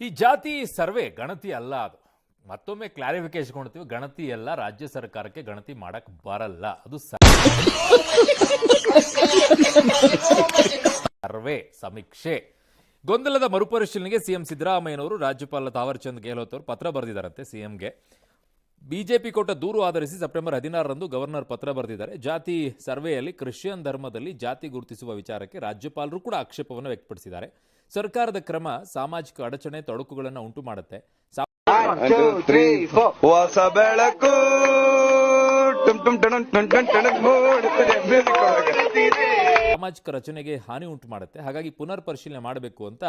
ಈ ಜಾತಿ ಸರ್ವೆ ಗಣತಿ ಅಲ್ಲ ಅದು. ಮತ್ತೊಮ್ಮೆ ಕ್ಲಾರಿಫಿಕೇಶನ್ ಕೊಡ್ತೀವಿ, ಗಣತಿ ಎಲ್ಲ ರಾಜ್ಯ ಸರ್ಕಾರಕ್ಕೆ ಗಣತಿ ಮಾಡಕ್ ಬರಲ್ಲ. ಅದು ಸರ್ವೆ ಸಮೀಕ್ಷೆ. ಗೊಂದಲದ ಮರುಪರಿಶೀಲನೆಗೆ ಸಿಎಂ ಸಿದ್ದರಾಮಯ್ಯನವರು ರಾಜ್ಯಪಾಲ ತಾವರ್ಚಂದ್ ಗೆಹ್ಲೋತ್ ಅವರು ಪತ್ರ ಬರೆದಿದ್ದಾರಂತೆ ಸಿಎಂಗೆ. ಬಿಜೆಪಿ ಕೊಟ್ಟ ದೂರು ಆಧರಿಸಿ ಸೆಪ್ಟೆಂಬರ್ ಹದಿನಾರರಂದು ಗವರ್ನರ್ ಪತ್ರ ಬರೆದಿದ್ದಾರೆ. ಜಾತಿ ಸರ್ವೆಯಲ್ಲಿ ಕ್ರಿಶ್ಚಿಯನ್ ಧರ್ಮದಲ್ಲಿ ಜಾತಿ ಗುರುತಿಸುವ ವಿಚಾರಕ್ಕೆ ರಾಜ್ಯಪಾಲರು ಕೂಡ ಆಕ್ಷೇಪವನ್ನು ವ್ಯಕ್ತಪಡಿಸಿದ್ದಾರೆ. ಸರ್ಕಾರದ ಕ್ರಮ ಸಾಮಾಜಿಕ ಅಡಚಣೆ ತೊಡಕುಗಳನ್ನು ಉಂಟು ಮಾಡುತ್ತೆ. ಹೊಸ ಬೆಳಕು. ಸಾಮಾಜಿಕ ರಚನೆಗೆ ಹಾನಿ ಉಂಟು ಮಾಡುತ್ತೆ ಹಾಗಾಗಿ ಪುನರ್ ಪರಿಶೀಲನೆ ಮಾಡಬೇಕು ಅಂತ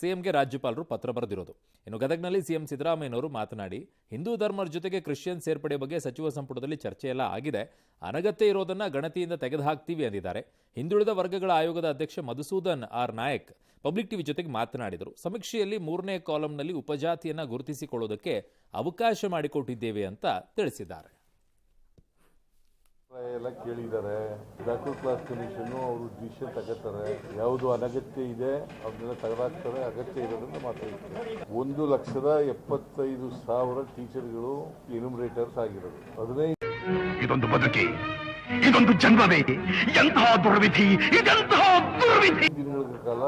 ಸಿಎಂಗೆ ರಾಜ್ಯಪಾಲರು ಪತ್ರ ಬರೆದಿರೋದು. ಇನ್ನು ಗದಗ್ನಲ್ಲಿ ಸಿಎಂ ಸಿದ್ದರಾಮಯ್ಯನವರು ಮಾತನಾಡಿ, ಹಿಂದೂ ಧರ್ಮದ ಜೊತೆಗೆ ಕ್ರಿಶ್ಚಿಯನ್ ಸೇರ್ಪಡೆ ಬಗ್ಗೆ ಸಚಿವ ಸಂಪುಟದಲ್ಲಿ ಚರ್ಚೆಯೆಲ್ಲ ಆಗಿದೆ. ಅನಗತ್ಯ ಇರೋದನ್ನ ಗಣತಿಯಿಂದ ತೆಗೆದುಹಾಕ್ತೀವಿ ಅಂದಿದ್ದಾರೆ. ಹಿಂದುಳಿದ ವರ್ಗಗಳ ಆಯೋಗದ ಅಧ್ಯಕ್ಷ Madhusudan R Nayak Public TV ಜೊತೆಗೆ ಮಾತನಾಡಿದರು. ಸಮೀಕ್ಷೆಯಲ್ಲಿ ಮೂರನೇ ಕಾಲಂನಲ್ಲಿ ಉಪಜಾತಿಯನ್ನ ಗುರುತಿಸಿಕೊಳ್ಳುವುದಕ್ಕೆ ಅವಕಾಶ ಮಾಡಿಕೊಟ್ಟಿದ್ದೇವೆ ಅಂತ ತಿಳಿಸಿದ್ದಾರೆ. ಎಲ್ಲ ಕೇಳಿದ್ದಾರೆ. ಬ್ಯಾಕ್ವರ್ಡ್ ಕ್ಲಾಸ್ ಕಮಿಷನ್ ಅವರು ಡಿಸಿಷನ್ ತಗೋತಾರೆ. ಯಾವುದು ಅನಗತ್ಯ ಇದೆ ಅದನ್ನೆಲ್ಲ ತಗದಾಕ್ತಾರೆ ಅಗತ್ಯ ಇರೋದನ್ನ ಮಾತಾಡ್ತಾರೆ. ಒಂದು ಲಕ್ಷದ ಎಪ್ಪತ್ತೈದು ಸಾವಿರ ಟೀಚರ್ಗಳು ಎನ್ಯುಮರೇಟರ್ಸ್ ಆಗಿರೋದು. ಹದಿನೈದು ಇದೊಂದು ಬದುಕಿ ಇದೊಂದು ಜನ್ಮವೇ ಎಂತಹ ದುರ್ವಿಧಿ ಇದೆಂತಹ ದುರ್ವಿಧಿ. ದಿನಗಳ ಕಾಲ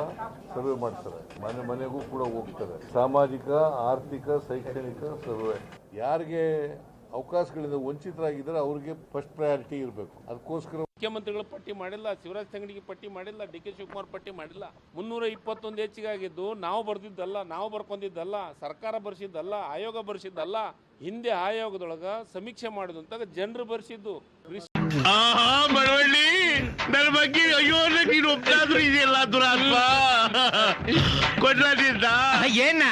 ಸರ್ವೆ ಮಾಡ್ತಾರೆ. ಮನೆ ಮನೆಗೂ ಕೂಡ ಹೋಗ್ತಾರೆ. ಸಾಮಾಜಿಕ ಆರ್ಥಿಕ ಶೈಕ್ಷಣಿಕ ಸರ್ವೆ. ಯಾರಿಗೆ ಅವಕಾಶಗಳಿಂದ ವಂಚಿತರಾಗಿದ್ದರೆ ಅವರಿಗೆ ಫಸ್ಟ್ ಪ್ರಯಾರಿಟಿ ಇರಬೇಕು. ಅದಕ್ಕೋಸ್ಕರ ಮುಖ್ಯಮಂತ್ರಿಗಳು ಪಟ್ಟಿ ಮಾಡಿಲ್ಲ, ಶಿವರಾಜ್ ತಂಗಡಿಗೆ ಪಟ್ಟಿ ಮಾಡಿಲ್ಲ, ಡಿ ಕೆ ಶಿವಕುಮಾರ್ ಪಟ್ಟಿ ಮಾಡಿಲ್ಲ. ಮುನ್ನೂರ ಇಪ್ಪತ್ತೊಂದು ಹೆಚ್ಚಿಗೆ ಆಗಿದ್ದು ನಾವು ಬರೆದಿದ್ದಲ್ಲ, ನಾವು ಬರ್ಕೊಂಡಿದ್ದಲ್ಲ, ಸರ್ಕಾರ ಬರೆಸಿದ್ದಲ್ಲ, ಆಯೋಗ ಬರೆಸಿದ್ದಲ್ಲ, ಹಿಂದೆ ಆಯೋಗದೊಳಗ ಸಮೀಕ್ಷೆ ಮಾಡಿದಂತಾಗ ಜನರು ಬರ್ಸಿದ್ದು. ಆಹಾ ಬಡವಳ್ಳಿ ನನ್ನ ಬಗ್ಗೆ ಅಯ್ಯೋ ನೀನು ಒಬ್ಬನಾದ್ರೂ ಇದೆಯಲ್ಲ ದುರಾತ್ಮ. ಕೊಡ್ಲಾದಿದ್ದ? ಏನ?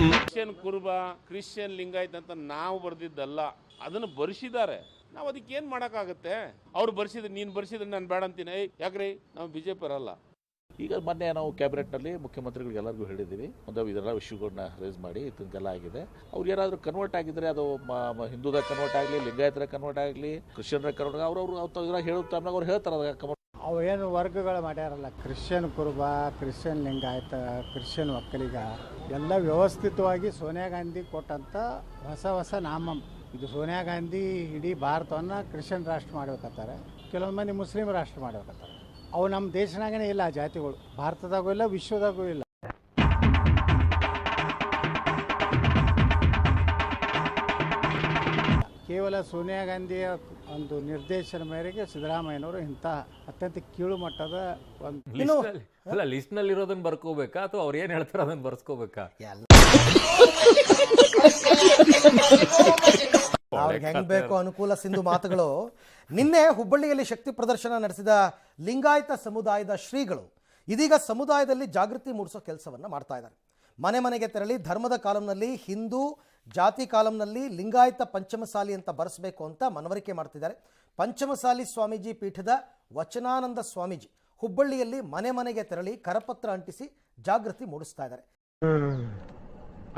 ಕ್ರಿಶ್ಚಿಯನ್ ಕುರುಬ ಕ್ರಿಶ್ಚಿಯನ್ ಲಿಂಗಾಯತ್ ಅಂತ ನಾವು ಬರ್ದಿದ್ದಲ್ಲ ಅದನ್ನು ಬರ್ಸಿದ್ದಾರೆ. ನಾವು ಅದಕ್ಕೆ ಏನು ಮಾಡೋಕ್ಕಾಗತ್ತೆ? ಅವ್ರು ಬರ್ಸಿದ್ರೆ ನೀನು ಬರ್ಸಿದ್ರೆ ನಾನು ಬೇಡ ಅಂತೀನಿ. ಏಯ್ ಯಾಕ್ರಿ? ನಾವು ಬಿ ಜೆ ಪಿ ಅಲ್ಲ ಈಗ ಮೊನ್ನೆ ನಾವು ಕ್ಯಾಬಿನೆಟ್ನಲ್ಲಿ ಮುಖ್ಯಮಂತ್ರಿಗಳಿಗೆ ಎಲ್ಲರಿಗೂ ಹೇಳಿದ್ದೀವಿ ಒಂದು ಇದೆಲ್ಲ ವಿಷಯಗಳನ್ನ ರೇಸ್ ಮಾಡಿ ಇದೆಲ್ಲ ಆಗಿದೆ. ಅವ್ರು ಏನಾದರೂ ಕನ್ವರ್ಟ್ ಆಗಿದ್ರೆ ಅದು ಹಿಂದೂದ ಕನ್ವರ್ಟ್ ಆಗಲಿ, ಲಿಂಗಾಯತರ ಕನ್ವರ್ಟ್ ಆಗಲಿ, ಕ್ರಿಶ್ಚಿಯನ್ರ ಕನ್ವರ್ಟ್ ಅವರು ಅವ್ರು ಹೇಳೋ ಟೈಮ್ನಾಗ ಅವ್ರು ಹೇಳ್ತಾರೆ ಕಮ- ಅವೇನು ವರ್ಗಗಳು ಮಾಡ್ಯಾರಲ್ಲ Christian Kuruba, Christian Lingayat, Christian Vokkaliga ಎಲ್ಲ ವ್ಯವಸ್ಥಿತವಾಗಿ ಸೋನಿಯಾ ಗಾಂಧಿ ಕೊಟ್ಟಂಥ ಹೊಸ ಹೊಸ ನಾಮ. ಇದು ಸೋನಿಯಾ ಗಾಂಧಿ ಇಡೀ ಭಾರತವನ್ನು ಕ್ರಿಶ್ಚಿಯನ್ ರಾಷ್ಟ್ರ ಮಾಡ್ಬೇಕತ್ತಾರೆ ಕೆಲವೊಂದು ಮಂದಿ ಮುಸ್ಲಿಂ ರಾಷ್ಟ್ರ ಮಾಡ್ಬೇಕತ್ತಾರೆ ಅವು ನಮ್ಮ ದೇಶನಾಗನೇ ಇಲ್ಲ ಆ ಜಾತಿಗಳು. ಭಾರತದಾಗೂ ಇಲ್ಲ ವಿಶ್ವದಾಗೂ ಇಲ್ಲ. ಕೇವಲ ಸೋನಿಯಾ ಗಾಂಧಿಯ ಒಂದು ನಿರ್ದೇಶನ ಮೇರೆಗೆ ಸಿದ್ದರಾಮಯ್ಯನವರು ಇಂಥ ಅತ್ಯಂತ ಕೀಳು ಮಟ್ಟದ ಒಂದು ಲಿಸ್ಟ್ನಲ್ಲಿ ಅಲ್ಲ ಲಿಸ್ಟ್ನಲ್ಲಿ ಇರೋದನ್ನ ಬರ್ಕೋಬೇಕಾ? ಅಥವಾ ಅವ್ರು ಏನ್ ಹೇಳ್ತಾರೆ ಅದನ್ನ ಬರ್ಸ್ಕೋಬೇಕಾ? ಅವ್ರಿಗೆ ಹೆಂಗ್ ಬೇಕು ಅನುಕೂಲ ಸಿಂಧು ಮಾತುಗಳು? ನಿನ್ನೆ ಹುಬ್ಬಳ್ಳಿಯಲ್ಲಿ ಶಕ್ತಿ ಪ್ರದರ್ಶನ ನಡೆಸಿದ ಲಿಂಗಾಯತ ಸಮುದಾಯದ ಶ್ರೀಗಳು ಇದೀಗ ಸಮುದಾಯದಲ್ಲಿ ಜಾಗೃತಿ ಮೂಡಿಸೋ ಕೆಲಸವನ್ನು ಮಾಡ್ತಾ ಇದ್ದಾರೆ. ಮನೆ ಮನೆಗೆ ತೆರಳಿ ಧರ್ಮದ ಕಾಲಂನಲ್ಲಿ ಹಿಂದೂ, ಜಾತಿ ಕಾಲಂನಲ್ಲಿ ಲಿಂಗಾಯತ ಪಂಚಮಸಾಲಿ ಅಂತ ಬರೆಸಬೇಕು ಅಂತ ಮನವರಿಕೆ ಮಾಡ್ತಿದ್ದಾರೆ. ಪಂಚಮಸಾಲಿ ಸ್ವಾಮೀಜಿ ಪೀಠದ ವಚನಾನಂದ ಸ್ವಾಮೀಜಿ ಹುಬ್ಬಳ್ಳಿಯಲ್ಲಿ ಮನೆ ಮನೆಗೆ ತೆರಳಿ ಕರಪತ್ರ ಅಂಟಿಸಿ ಜಾಗೃತಿ ಮೂಡಿಸ್ತಾ ಇದ್ದಾರೆ.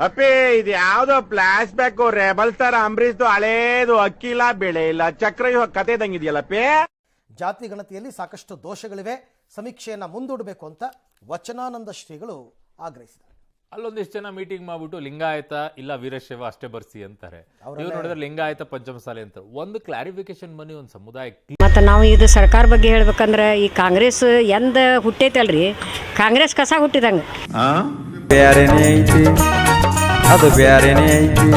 ಅಪ್ಪಿ ಇದು ಯಾವ್ದೋ ಫ್ಲಾಶ್ ಬ್ಯಾಕ್ ರೆಬಲ್ ತರ ಅಂಬರೀಶ್ ಹಳೇದು ಅಕ್ಕಿಲ್ಲ ಬೆಳೆ ಇಲ್ಲ. ಚಕ್ರ ಇವಾಗ ಕತೆ ಇದಂಗಿದೆಯಲ್ಲಪ್ಪಿ ಜಾತಿ ಗಣತಿಯಲ್ಲಿ ಸಾಕಷ್ಟು ದೋಷಗಳಿವೆ. ಸಮೀಕ್ಷೆಯನ್ನ ಮುಂದೂಡಬೇಕು ಅಂತ ವಚನಾನಂದ ಶ್ರೀಗಳು ಆಗ್ರಹಿಸಿದ್ದಾರೆ. ಅಲ್ಲೊಂದಿಷ್ಟು ಜನ ಮೀಟಿಂಗ್ ಮಾಡ್ಬಿಟ್ಟು ಲಿಂಗಾಯತ ಇಲ್ಲ ವೀರಶೈವ ಅಷ್ಟೇ ಬರ್ಸಿ ಅಂತಾರೆ. ಇವ್ರು ನೋಡಿದ್ರೆ ಲಿಂಗಾಯತ ಪಂಚಮಸಾಲೆ ಅಂತ. ಒಂದು ಕ್ಲಾರಿಫಿಕೇಶನ್ ಬನ್ನಿ ಒಂದು ಸಮುದಾಯ ಮತ್ತು ನಾವು ಇದು ಸರ್ಕಾರ ಬಗ್ಗೆ ಹೇಳ್ಬೇಕಂದ್ರೆ ಈ ಕಾಂಗ್ರೆಸ್ ಎಂದ ಹುಟ್ಟೈತಲ್ರಿ? ಕಾಂಗ್ರೆಸ್ ಕಸ ಹುಟ್ಟಿದಂಗೆ. ಐತಿ? ಅದು ಬ್ಯಾರೆನೇ ಐತಿ.